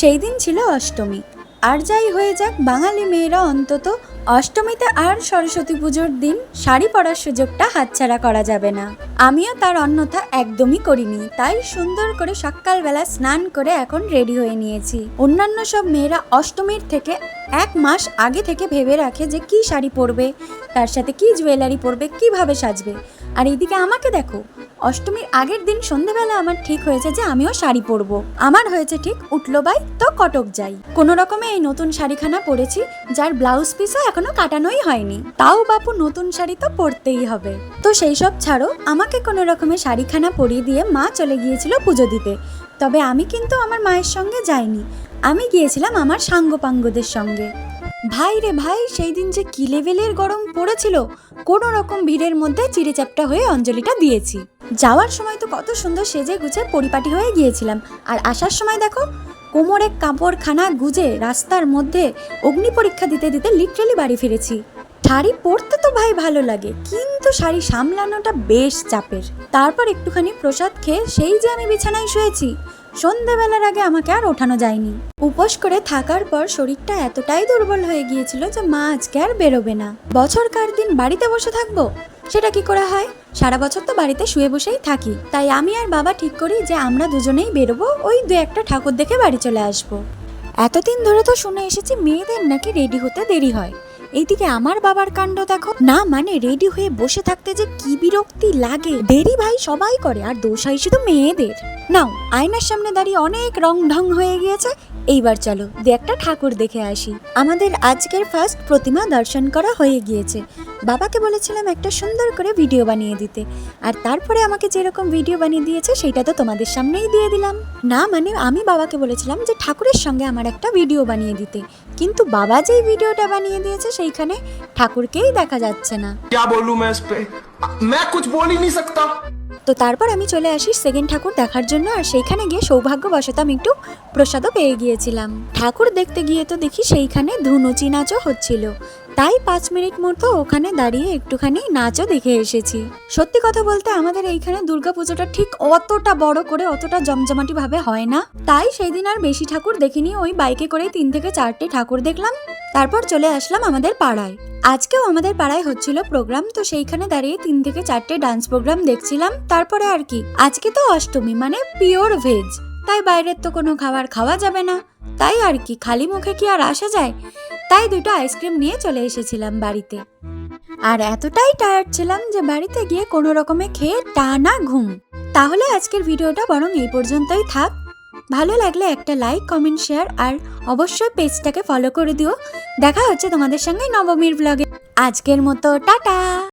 সেই দিন ছিল অষ্টমী। আর যাই হয়ে যাক, বাঙালি মেয়েরা অন্তত অষ্টমীতে আর সরস্বতী পুজোর দিন শাড়ি পরার সুযোগটা হাতছাড়া করা যাবে না। আমিও তার অন্যথা একদমই করিনি, তাই সুন্দর করে সকালবেলা স্নান করে এখন রেডি হয়ে নিয়েছি। অন্যান্য সব মেয়েরা অষ্টমীর থেকে এক মাস আগে থেকে ভেবে রাখে যে কি শাড়ি পরবে তার সাথে কি জুয়েলারি পরবে, কীভাবে সাজবে? আর এইদিকে আমাকে দেখো, অষ্টমীর আগের দিন সন্ধেবেলা আমার ঠিক হয়েছে যে আমিও শাড়ি পরবো। আমার হয়েছে ঠিক উঠল বাই তো কটক যাই। কোনো রকমে এই নতুন শাড়িখানা পরেছি, যার ব্লাউজ পিসও এখনও কাটানোই হয়নি। তাও বাপু নতুন শাড়ি তো পরতেই হবে। তো সেই সব ছাড়ো, আমাকে কোনো রকমে শাড়িখানা পরিয়ে দিয়ে মা চলে গিয়েছিল পুজো দিতে। তবে আমি কিন্তু আমার মায়ের সঙ্গে যাইনি। আমি গিয়েছিলাম আমার সাঙ্গপাঙ্গদের সঙ্গে। ভাই রে ভাই সেই দিন যে কি লেভেলের গরম পড়েছিল, কোনো রকম ভিড়ের মধ্যে চিড়েচ্যাপটা হয়ে অঞ্জলিটা দিয়েছি। যাওয়ার সময় তো কত সুন্দর সেজে গুছে পরিপাটি হয়ে গিয়েছিলাম। আর আসার সময় দেখো, কোমরে কাপড়খানা গুজে রাস্তার মধ্যে অগ্নি পরীক্ষা দিতে দিতে লিটারেলি বাড়ি ফিরেছি। শাড়ি পরতে তো ভাই ভালো লাগে, কিন্তু শাড়ি সামলানোটা বেশ চাপের। তারপর একটুখানি প্রসাদ খেয়ে সেই যে আমি বিছানায় শুয়েছি সন্ধেবেলার আগে আমাকে আর ওঠানো যায়নি। উপোস করে থাকার পর শরীরটা এতটাই দুর্বল হয়ে গিয়েছিল যে মা আজকে আর বেরোবে না। বছর কার দিন বাড়িতে বসে থাকব? সেটা কি করা হয়? সারা বছর তো বাড়িতে শুয়ে বসেই থাকি। তাই আমি আর বাবা ঠিক করি যে আমরা দুজনেই বেরোবো, ওই দু একটা ঠাকুর দেখে বাড়ি চলে আসব। এতদিন ধরে তো শুনে এসেছি মেয়েদের নাকি রেডি হতে দেরি হয়। এইদিকে আমার বাবার কাণ্ড দেখো। না মানে রেডি হয়ে বসে থাকতে যে কি বিরক্তি লাগে। দেরি ভাই সবাই করে, আর দোষ হয় শুধু মেয়েদের। নাও, আয়নার সামনে দাঁড়িয়ে অনেক রং ঢং হয়ে গিয়েছে। এইবার চলো দু একটা ঠাকুর দেখে আসি আমাদের আজকের ফার্স্ট প্রতিমা দর্শন করা হয়ে গিয়েছে বাবাকে বলেছিলাম একটা সুন্দর করে ভিডিও বানিয়ে দিতে আর তারপরে আমাকে যেরকম ভিডিও বানিয়ে দিয়েছে সেটা তো তোমাদের সামনেই দিয়ে দিলাম না মানে আমি বাবাকে বলেছিলাম যে ঠাকুরের সঙ্গে আমার একটা ভিডিও বানিয়ে দিতে কিন্তু বাবা যেই ভিডিওটা বানিয়ে দিয়েছে সেইখানে ঠাকুরকেই দেখা যাচ্ছে না क्या बोलूं मैं इस पे मैं कुछ बोल ही नहीं सकता তো তারপর আমি চলে আসি সেকেন্ড ঠাকুর দেখার জন্য, আর সেইখানে গিয়ে সৌভাগ্যবশত আমি একটু প্রসাদও পেয়ে গিয়েছিলাম। ঠাকুর দেখতে গিয়ে তো দেখি সেইখানে ধুনুচি নাচও হচ্ছিল। তাই পাঁচ মিনিট মতো ওখানে দাঁড়িয়ে একটুখানি নাচও দেখে এসেছি। সত্যি কথা বলতে আমাদের এইখানে দুর্গাপুজোটা ঠিক অতটা বড় করে, অতটা জমজমাটি ভাবে হয় না। তাই সেই দিন আর বেশি ঠাকুর দেখিনি, ওই বাইকে করেই তিন থেকে চারটে ঠাকুর দেখলাম। তারপর চলে আসলাম আমাদের পাড়ায়। আজকেও আমাদের পাড়ায় হচ্ছিল প্রোগ্রাম, তো সেইখানে দাঁড়িয়ে তিন থেকে চারটে ডান্স প্রোগ্রাম দেখছিলাম। তারপরে আর কি, আজকে তো অষ্টমী মানে পিওর ভেজ তাই বাইরের তো কোনো খাবার খাওয়া যাবে না। তাই আর কি, খালি মুখে কি আর আসা যায়? তাই দুটো আইসক্রিম নিয়ে চলে এসেছিলাম বাড়িতে। আর এতটাই টায়ার্ড ছিলাম যে বাড়িতে গিয়ে কোনো রকমে খেয়ে টানা ঘুম। তাহলে আজকের ভিডিওটা বরং এই পর্যন্তই থাক। ভালো লাগলে একটা লাইক কমেন্ট শেয়ার আর অবশ্যই পেজটাকে ফলো করে দিও। দেখা হচ্ছে তোমাদের সঙ্গে নবমীর ব্লগে আজকের মতো, টাটা!